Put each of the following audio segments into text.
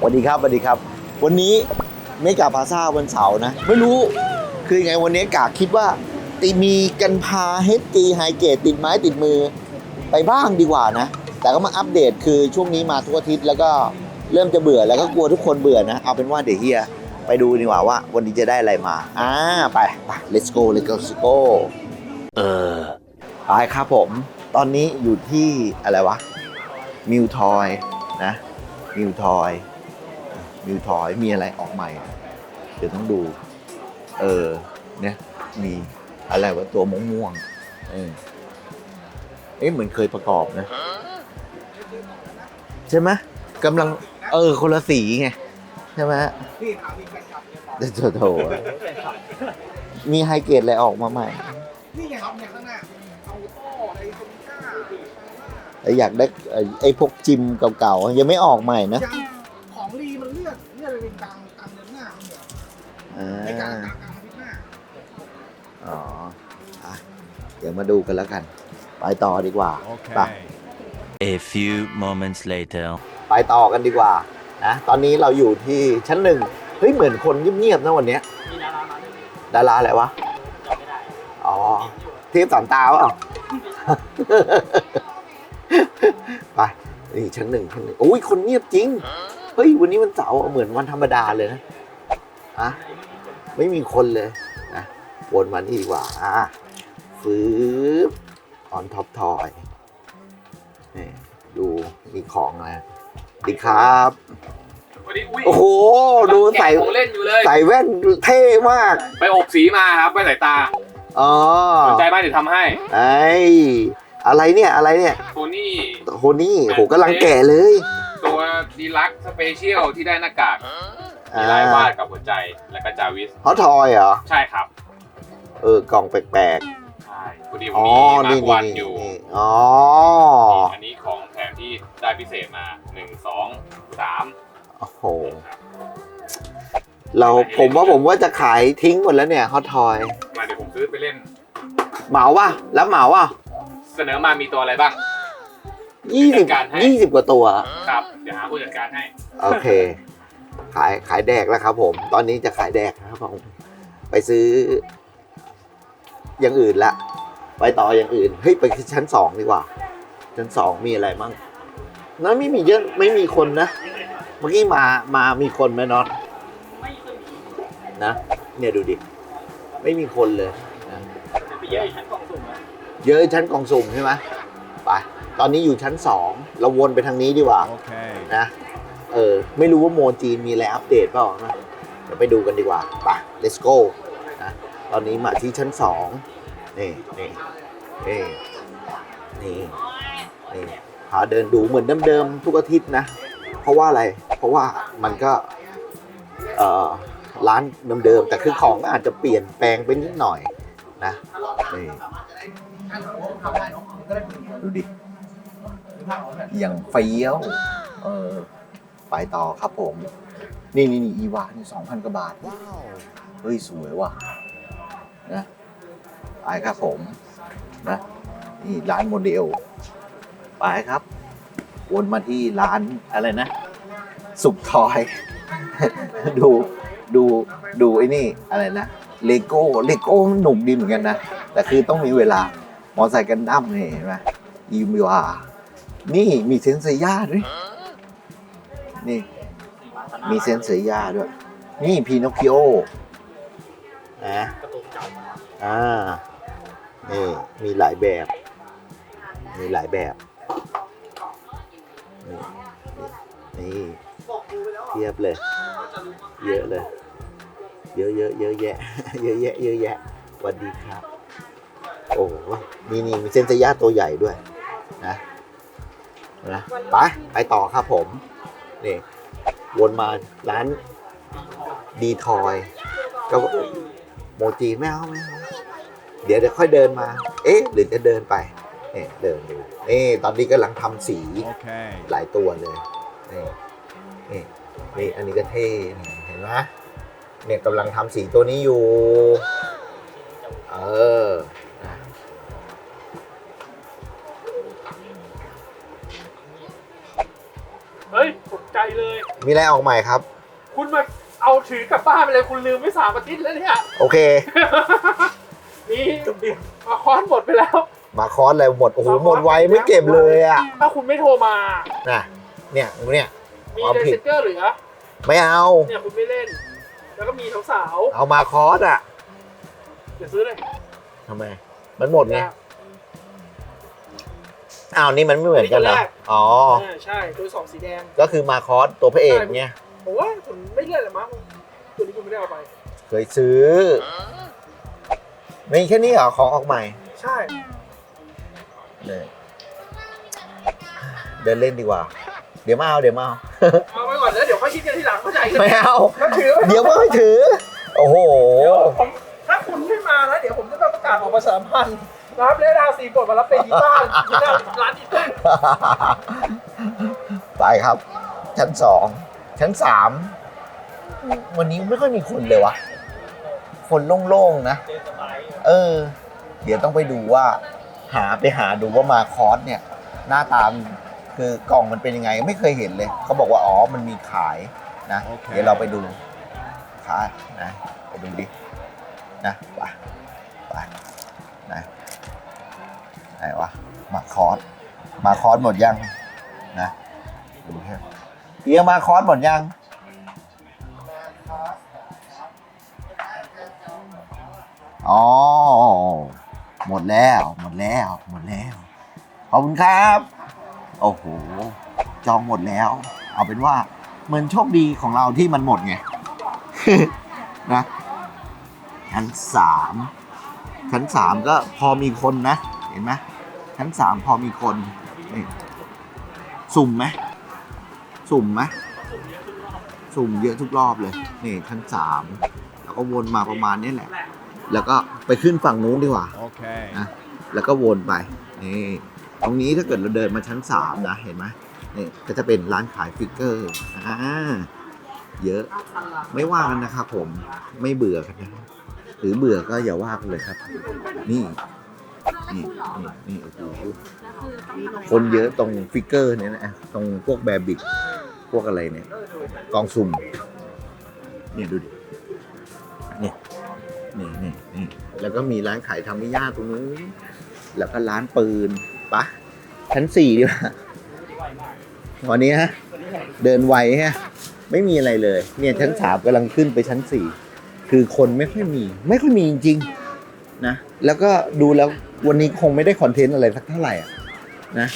สวัสดีครับสวัสดีครับ วันนี้เมกาพาซาวันเสาร์นะ ไม่รู้คือไงวันนี้กาคิดว่า ตีมีกันพาเฮดตีไฮเกตติดไม้ติดมือไปบ้างดีกว่านะ แต่ก็มาอัปเดตคือช่วงนี้มาทุกอาทิตย์แล้วก็เริ่มจะเบื่อแล้วก็กลัวทุกคนเบื่อนะ เอาเป็นว่าเดี๋ยวเฮียไปดูดีกว่าว่า วันนี้จะได้อะไรมา อ่าไปไป let's go let's go เออไปครับผม ตอนนี้อยู่ที่อะไรวะมิวทอยนะมิวทอย มิวทอยมีอะไรออกใหม่ เดี๋ยวต้องดู เออเนี่ยมีอะไรวะตัวม่วงม่วงเออเอ๊ะเหมือนเคยประกอบนะ ใช่ไหมกำลัง เออ คนละสีไง ใช่ไหมเดี๋ยวโถมีไฮเกรดอะไรออกมาใหม่ นี่ไงครับเนี่ยข้างหน้าเอาโต้ไอโซนิก้าอยากได้ไอ้พวกจิมเก่าๆ ยังไม่ออกใหม่นะ อ่ในกลางากลางกลางอาทิตย์หน้าอ๋ออะเดี๋ยวมาดูกันแล้วกัน ไปต่อดีกว่า ไป A few moments later. ไปต่อกันดีกว่านะตอนนี้เราอยู่ที่ชั้นหนึ่งเฮ้ยเหมือนคนเงียบๆนะวันเนี้ยดาราอะไรวะอ๋อเทพสามตาวะ ไปนี่ชั้นหนึ่งชั้นหนึ่งโอ้ยคนเงียบจริงเฮ้ยวันนี้วันเสาร์เหมือนวันธรรมดาเลยนะอะ ไม่มีคนเลยนะวนมานี่ดีกว่าอะฟืบออนท็อปทอยนี่ดูมีของนะดีครับ วันนี้อุ้ยโอ้โห ดูใส่แกะของเล่นอยู่เลย ใส่แว่นเท่มาก ไปอบสีมาครับไปสายตา อ๋อสนใจบ้างเดี๋ยวทำให้ไอ้อะไรเนี่ยอะไรเนี่ยตัวนี้โหนี่โหกำลังแก่เลย ตัวดีลักสเปเชียลที่ได้หน้ากาก มีลายวาดกับหัวใจและก็จาวิสเขาทอยเหรอ ใช่ครับ เออกล่องแปลกใช่พอดีๆ ผมอ๋อ มีมานี่ร์กวันนี่อยู่ นี่อ๋อ อันนี้ของแถมที่ได้พิเศษมาหนึ่งสองสามโอ้โหเราผมว่าผมว่าจะขายทิ้งหมดแล้วเนี่ยฮอตทอยมาเดี๋ยวผมซื้อไปเล่น เหมาว่ะแล้วเหมาว่ะเสนอมามีตัวอะไรบ้าง ยี่สิบจัดการให้ ยี่สิบกว่าตัว ครับ เดี๋ยวหาผู้จัดการให้ โอเค ขายขายแดกแล้วครับ ผม ตอนนี้จะขายแดกนะครับผมไปซื้อ อย่างอื่นละไปต่ออย่างอื่นเฮ้ยไปชั้นสองดีกว่า ชั้นสองมีอะไรมั่งนั้นไม่มีเยอะไม่มีคนนะ เมื่อกี้มามามีคนไหมน็อตนะเนี่ยดูดิ ไม่มีคนเลยนะเยอะชั้นกองสุ่มเยอะชั้นกองสุ่มใช่ไหมไปตอนนี้อยู่ชั้นสองเราวนไปทางนี้ดีกว่า Okay. นะเออ ไม่รู้ว่าโมจีนมีอะไรอัปเดตเปล่านะเดี๋ยวไปดูกันดีกว่าไป let's go นะตอนนี้มาที่ชั้นสองนี่นี่นี่นี่นี่พาเดินดูเหมือนเดิมๆทุกอาทิตย์นะ เพราะว่าอะไร เพราะว่ามันก็เอ่อร้านเดิมๆแต่คือของก็อาจจะเปลี่ยนแปลงไปนิดหน่อยนะนี่ดูดิอย่างเฟี้ยวเออ ไปต่อครับผม นี่นี่นี่อีวานี่สองพันกว่าบาทว้าวเฮ้ย สวยว่ะนะไปครับผมนะนี่ร้านโมเดล ไปครับ วนมาที่ร้านอะไรนะ สุกทอย ดูดูดูไอ้นี่อะไรนะเลโก้เลโก้หนุกดีเหมือนกันนะ แต่คือต้องมีเวลามอไซค์กันดั้มนี่เห็นไหมอีมิวานี่มีเซนเซย่าด้วย นี่มีเซนเซยาด้วย นี่พีนอคคิโอนะอ่านี่มีหลายแบบ มีหลายแบบนี่เทียบเลย เยอะเลย เยอะเยอะเยอะแยะ เยอะแยะ เยอะแยะสวัสดีครับ โอ้นี่นี่มีเซนเซยาตัวใหญ่ด้วย นะนะไปไปต่อครับผม นี่วนมาร้านดีทอยก็โมจิไม่เอาไม่เอาเดี๋ยวเดี๋ยวค่อยเดินมา เอ๊ะหรือจะเดินไปนี่เดินดูนี่ตอนนี้กำลังทำสี Okay. หลายตัวเลยนี่นี่นี่อันนี้ก็เท่นี่เห็นไหมเนี่ยกำลังทำสีตัวนี้อยู่ เออนะ มีอะไรออกใหม่ครับ คุณมาเอาถือกลับบ้านไปเลยคุณลืมไม่สามอาทิตย์แล้วเนี่ย โอเค นี่มาคอนหมดไปแล้ว มาคอสอะไรหมด โอ้โห หมดไวไม่เก็บเลยอะถ้าคุณไม่โทรมาน่ะเนี่ยเนี่ย มีความเดผิดนเจอร์เหลือไม่เอา เนี่ยคุณไม่เล่น แล้วก็มีสาวเอามาคอสอะๆเดี๋ยวซื้อเลยทำไม มันหมดไง อ้าวนี่มันไม่เหมือนกันเหรอ อ๋อ อ่าใช่ตัวสองสีแดง ก็คือมาคอสตัวพระเอกเนี่ย ผมว่าคุณไม่เล่นเลยมั้งตัวนี้คุณไม่ได้เอาไป เคยซื้อมีแค่นี้เหรอของออกใหม่ใช่เนี่ยเดินเล่นดีกว่า เดี๋ยวมาเอาเดี๋ยวมาเอา เอาไปก่อนแล้วเดี๋ยวค่อยคิดกันทีหลังเข้าใจกันไม่เอาก็ถือไว้เดี๋ยวไม่ให้ถือ โอ้โห เดี๋ยวผมถ้าคุณไม่มาแล้วเดี๋ยวผมจะประกาศออกประชาสัมพันธ์ รับเลดาสีกดมารับเป็นที่บ้านที่หน้าร้านที่ตั้งไปครับ ชั้นสองชั้นสามวันนี้ไม่ค่อยมีคนเลยวะคนโล่งๆนะ เออ เดี๋ยวต้องไปดูว่า หาไปหาดูว่ามาคอสเนี่ย หน้าตามนคือกล่องมันเป็นยังไงไม่เคยเห็นเลย เขาบอกว่าอ๋อมันมีขายนะ เดี๋ยวเราไปดูขายนะไปดูดินะไปไปนะ ไหนวะมาคอสมาคอสหมดยังนะดูแค่เอียมาคอสหมดยังอ๋อหมดแล้วหมดแล้วหมดแล้วขอบคุณครับ โอ้โหจองหมดแล้ว เอาเป็นว่าเหมือนโชคดีของเราที่มันหมดไงนะชั้นสามชั้นสามก็พอมีคนนะ ห็นไหมชั้นสามพอมีคนนี่สุ่มไหมสุ่มไหมสุ่มเยอะทุกรอบเลยนี่ชั้นสามแล้วก็วนมาประมาณนี้แหละ แล้วก็ไปขึ้นฝั่งนู้นดีกว่า Okay. นะแล้วก็วนไปนี่ตรงนี้ถ้าเกิดเราเดินมาชั้นสามนะเห็นไหมนี่ก็จะเป็นร้านขายฟิกเกอร์อ่าเยอะไม่ว่ากันนะครับผมไม่เบื่อกันนะหรือเบื่อก็อย่าว่ากันเลยครับ นี่ นี่โอ้โหคนเยอะตรงฟิกเกอร์เนี่ยนะ ตรงพวกแบบิก พวกอะไรเนี่ย กองสุ่ม เนี่ยดูดินี่ยนี่นี่นี่แล้วก็มีร้านขายทำมิยาตรงนู้น แล้วก็ร้านปืนปะชั้นสี่ดีกว่าวันนี้ฮะ เดินไวฮะ ไม่มีอะไรเลย เนี่ยชั้นสามกำลังขึ้นไปชั้นสี่ คือคนไม่ค่อยมี ไม่ค่อยมีจริงๆนะ แล้วก็ดูแล้ว วันนี้คงไม่ได้คอนเทนต์อะไรสักเท่าไหร่อะนะ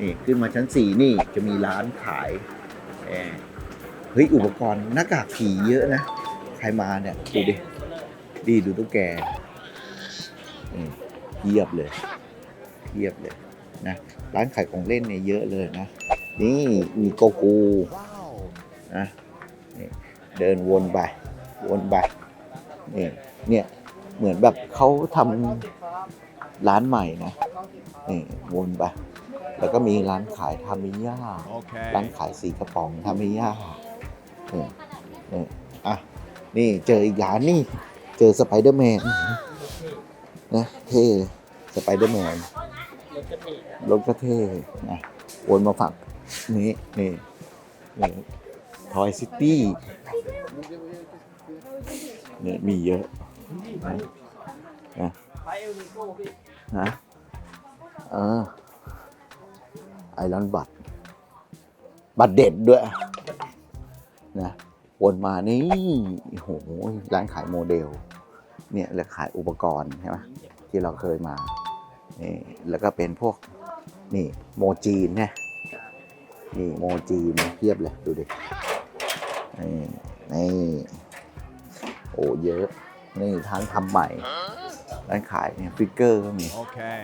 นี่ขึ้นมาชั้นสี่นี่จะมีร้านขายเฮ้ยอุปกรณ์หน้ากากผีเยอะนะ ใครมาเนี่ยดูดิดีดูตุ๊กแกเทียบเลยเทียบเลยนะร้านขายของเล่นเนี่ยเยอะเลยนะ นี่มีโกกูนะนเดินวนไปวนไปนี่เนี่ยเหมือนแบบเขาทำ ร้านใหม่นะนี่วนไป แล้วก็มีร้านขายทามิยาร้าน Okay. ขายสีกระป๋องทามิยานี่นี่อะ นี่เจออีกร้านนี่ เจอสไปเดอร์แมนนะเท่สไปเดอร์แมนรถก็เท่นะวนมาฝั่งนี้นี่นี่ทอยซิตี้เนี่ยมีเยอะนะนะ นะเออไอรอนบัตรบัตรเด็ดด้วย นะวนมานี่โอ้โหร้านขายโมเดล เนี่ยแล้วขายอุปกรณ์ใช่ไหมที่เราเคยมานี่แล้วก็เป็นพวกนี่โมจีนเนี่นี่โมจีนเพียบเลย ดูดินี่นี่โอ้เยอะ นี่ทางทำใหม่ ร้านขายเนี่ยฟิกเกอร์ก็มี Okay.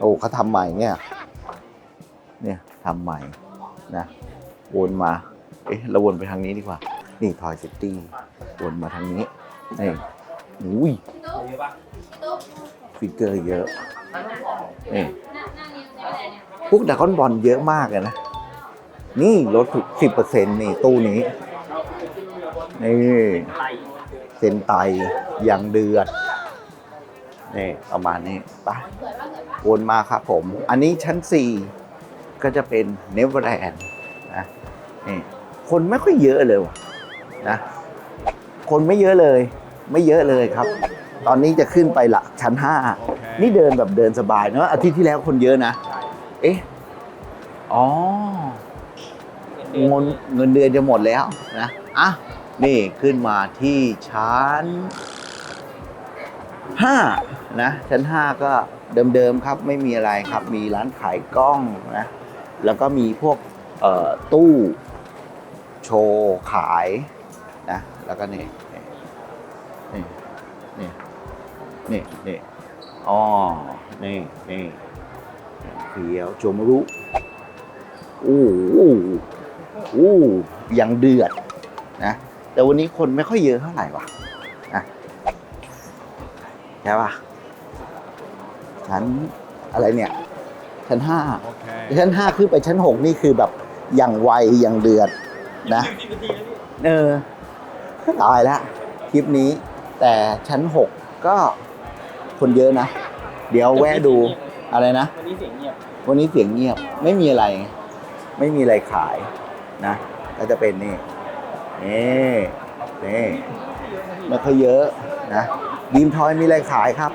โอ้เขาทำใหม่เนี่ยเนี่ยทำใหม่นะวนมา เอ๊ะเราวนไปทางนี้ดีกว่า นี่ทอยซิตี้วนมาทางนี้นี่อุ้ยฟิกเกอร์เยอะนี่พวกดากอนบอลเยอะมากเลยนะ นี่ลดถึงสิบเปอร์เซ็นต์นี่ตู้นี้ นี่ เซนไตยังเดือด นี่ประมาณนี้ไปวนมาครับผม อันนี้ชั้น 4 ก็จะเป็นเนเวอร์แลนด์นะนี่คนไม่ค่อยเยอะเลยว่ะนะ คนไม่เยอะเลย ไม่เยอะเลยครับ ตอนนี้จะขึ้นไปละชั้นห้านี่เดินแบบเดินสบายเนอะอาทิตย์ที่แล้วคนเยอะนะ เอ๊ะ อ๋อเงินเงินเดือนจะหมดแล้วนะ อะ นี่ขึ้นมาที่ชั้น ห้านะชั้นห้าก็เดิมๆครับไม่มีอะไรครับ มีร้านขายกล้องนะแล้วก็มีพวกตู้โชว์ขายนะแล้วก็นี่นี่นี่นี่นี่อ๋อนี่นี่เขียวโจมรุโอ้โหโอ้ยังเดือดนะแต่วันนี้คนไม่ค่อยเยอะเท่าไหร่ว่ะ ช่ป่ะชั้นอะไรเนี่ยชั้นห้าชั้นห้าขึ้นไปชั้นหกนี่คือแบบอย่างไวอย่างเดือดนะเออตายแล้วคลิปนี้ แต่ชั้นหกก็คนเยอะนะ เดี๋ยวแวะดูอะไรนะ วันนี้เสียงเงียบวันนี้เสียงเงียบไม่มีอะไร ไม่มีอะไรขายนะก็จะเป็นนี่นี่นี่ไม่ค่อยเยอะนะ ดีมทอยมีอะไรขายครับ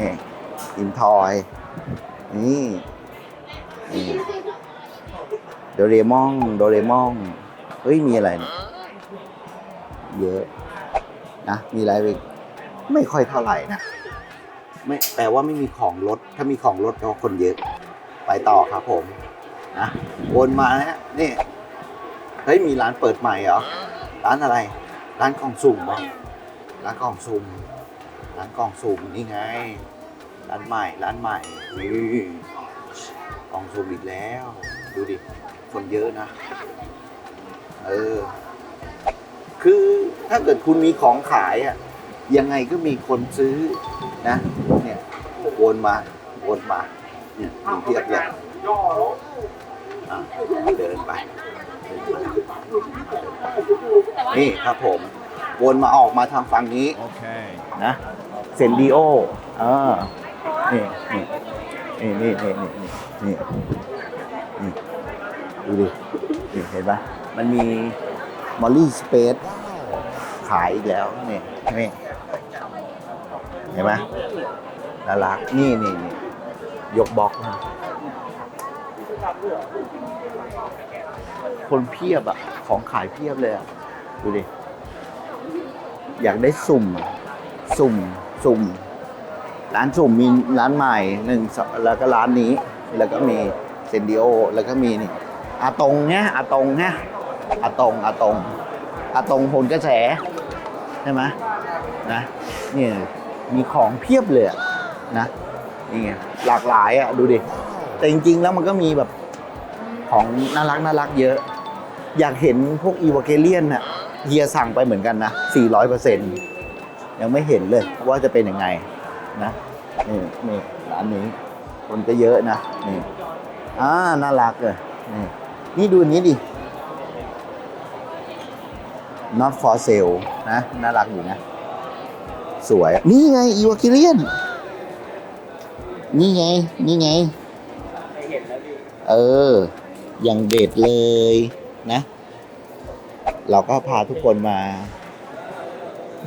นี่ดีมทอย นี่โดเรมอนโดเรมอนเฮ้ย มีอะไร เยอะนะมีอะไรไปไม่ค่อยเท่าไหร่นะไม่แปลว่าไม่มีของลดถ้ามีของลดก็คนเยอะ ไปต่อครับผมนะวนมานะนี่เฮ้ยมีร้านเปิดใหม่เหรอร้านอะไร ร้านกล่องสุ่มวะร้านกล่องสุ่ม ร้านกล่องสุ่มนี่ไง ร้านใหม่ ร้านใหม่ นี่กล่องสุ่มอีกแล้ว ดูดิ คนเยอะนะ เออ คือถ้าเกิดคุณมีของขายอะยังไงก็มีคนซื้อนะ เนี่ยวนมาวนมา เนี่ยมีเทียบเลยเดินไป นี่ครับผม วนมาออกมาทางฝั่งนี้ โอเคนะเซนดิโอเออนี่นี่นี่นี่นี่นี่นี่ดูดิเห็นปะมันมีมอลลี่สเปซขายอีกแล้วนี่นี่เห็นไหมน่ารักนี่นี่นี่ยกบล็อก คนเพียบอะของขายเพียบเลยอะดูดิ อยากได้สุ่ม สุ่ม สุ่ม ร้านสุ่มมีร้านใหม่หนึ่งแล้วก็ร้านนี้ แล้วก็มีเซนดิโอ แล้วก็มีนี่อาตงเนี่ยอาตงเนี่ยอาตงอาตงอาตงผลกระแสใช่ไหมนะนี่มีของเพียบเลยนะนี่ไงหลากหลายอะดูดิ แต่จริง ๆ แล้วมันก็มีแบบของน่ารักน่ารักเยอะ อยากเห็นพวกอีวาเกเลียนน่ะ เฮียสั่งไปเหมือนกันนะ 400เปอร์เซ็นยังไม่เห็นเลยว่าจะเป็นยังไงนะนี่นี่ร้านนี้ คนก็เยอะนะนี่อ่าน่ารักเลยนี่นี่ดูอันนี้ดิ not for sale นะ น่ารักอยู่นะ สวย นี่ไง อีวาเกเลียน นี่ไง นี่ไง เออ อย่างเด็ดเลยนะ เราก็พาทุกคนมา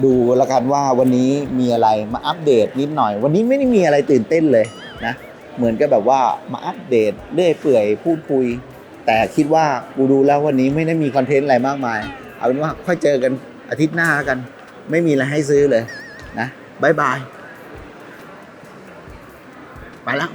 ดูแล้วกันว่าวันนี้มีอะไรมาอัปเดตนิดหน่อย วันนี้ไม่ได้มีอะไรตื่นเต้นเลยนะ เหมือนกับแบบว่ามาอัปเดตเรื่อยเปื่อยพูดคุย แต่คิดว่ากูดูแล้ววันนี้ไม่ได้มีคอนเทนต์อะไรมากมาย เอาเป็นว่าค่อยเจอกันอาทิตย์หน้ากัน ไม่มีอะไรให้ซื้อเลยนะบายบาย ไปแล้ว